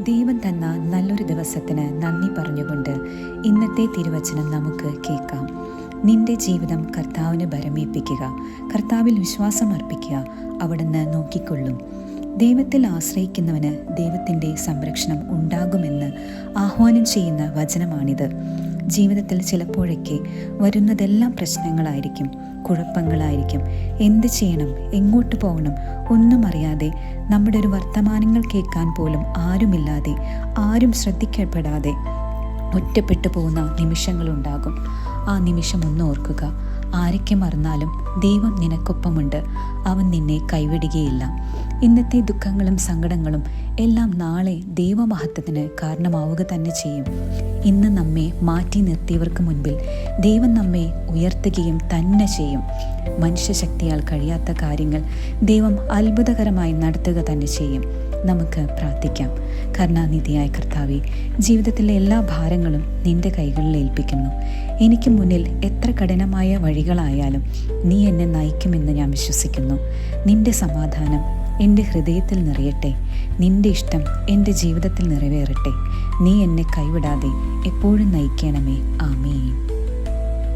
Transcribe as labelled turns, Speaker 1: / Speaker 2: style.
Speaker 1: ദൈവം തന്ന നല്ലൊരു ദിവസത്തിന് നന്ദി പറഞ്ഞുകൊണ്ട് ഇന്നത്തെ തിരുവചനം നമുക്ക് കേൾക്കാം. നിന്റെ ജീവിതം കർത്താവിന് ഭരമേൽപ്പിക്കുക കർത്താവിൽ വിശ്വാസം അർപ്പിക്കുക അവിടുന്ന് നോക്കിക്കൊള്ളും. ദൈവത്തിൽ ആശ്രയിക്കുന്നവന് ദൈവത്തിന്റെ സംരക്ഷണം ഉണ്ടാകുമെന്ന് ആഹ്വാനം ചെയ്യുന്ന വചനമാണിത്. ജീവിതത്തിൽ ചിലപ്പോഴൊക്കെ വരുന്നതെല്ലാം പ്രശ്നങ്ങളായിരിക്കും കുഴപ്പങ്ങളായിരിക്കും. എന്ത് ചെയ്യണം എങ്ങോട്ട് പോകണം ഒന്നും അറിയാതെ നമ്മുടെ ഒരു വർത്തമാനങ്ങൾ കേൾക്കാൻ പോലും ആരുമില്ലാതെ ആരും ശ്രദ്ധിക്കപ്പെടാതെ ഒറ്റപ്പെട്ടു പോകുന്ന നിമിഷങ്ങളുണ്ടാകും. ആ നിമിഷം ഒന്ന് ഓർക്കുക. ആരൊക്കെ മറന്നാലും ദൈവം നിനക്കൊപ്പമുണ്ട്. അവൻ നിന്നെ കൈവിടുകയില്ല. ഇന്നത്തെ ദുഃഖങ്ങളും സങ്കടങ്ങളും എല്ലാം നാളെ ദൈവമഹത്വത്തിന് കാരണമാവുക തന്നെ ചെയ്യും. ഇന്ന് നമ്മെ മാറ്റി നിർത്തിയവർക്ക് മുൻപിൽ ദൈവം നമ്മെ ഉയർത്തുകയും തന്നെ ചെയ്യും. മനുഷ്യശക്തിയാൽ കഴിയാത്ത കാര്യങ്ങൾ ദൈവം അത്ഭുതകരമായി നടത്തുക തന്നെ ചെയ്യും. നമുക്ക് പ്രാർത്ഥിക്കാം. കരുണാനിധിയായ കർത്താവെ ജീവിതത്തിലെ എല്ലാ ഭാരങ്ങളും നിന്റെ കൈകളിൽ ഏൽപ്പിക്കുന്നു. എനിക്ക് മുന്നിൽ എത്ര കഠിനമായ വഴികളായാലും നീ എന്നെ നയിക്കുമെന്ന് ഞാൻ വിശ്വസിക്കുന്നു. നിന്റെ സമാധാനം എന്റെ ഹൃദയത്തിൽ നിറയട്ടെ. നിന്റെ ഇഷ്ടം എന്റെ ജീവിതത്തിൽ നിറവേറട്ടെ. നീ എന്നെ കൈവിടാതെ എപ്പോഴും നയിക്കണമേ. ആമേ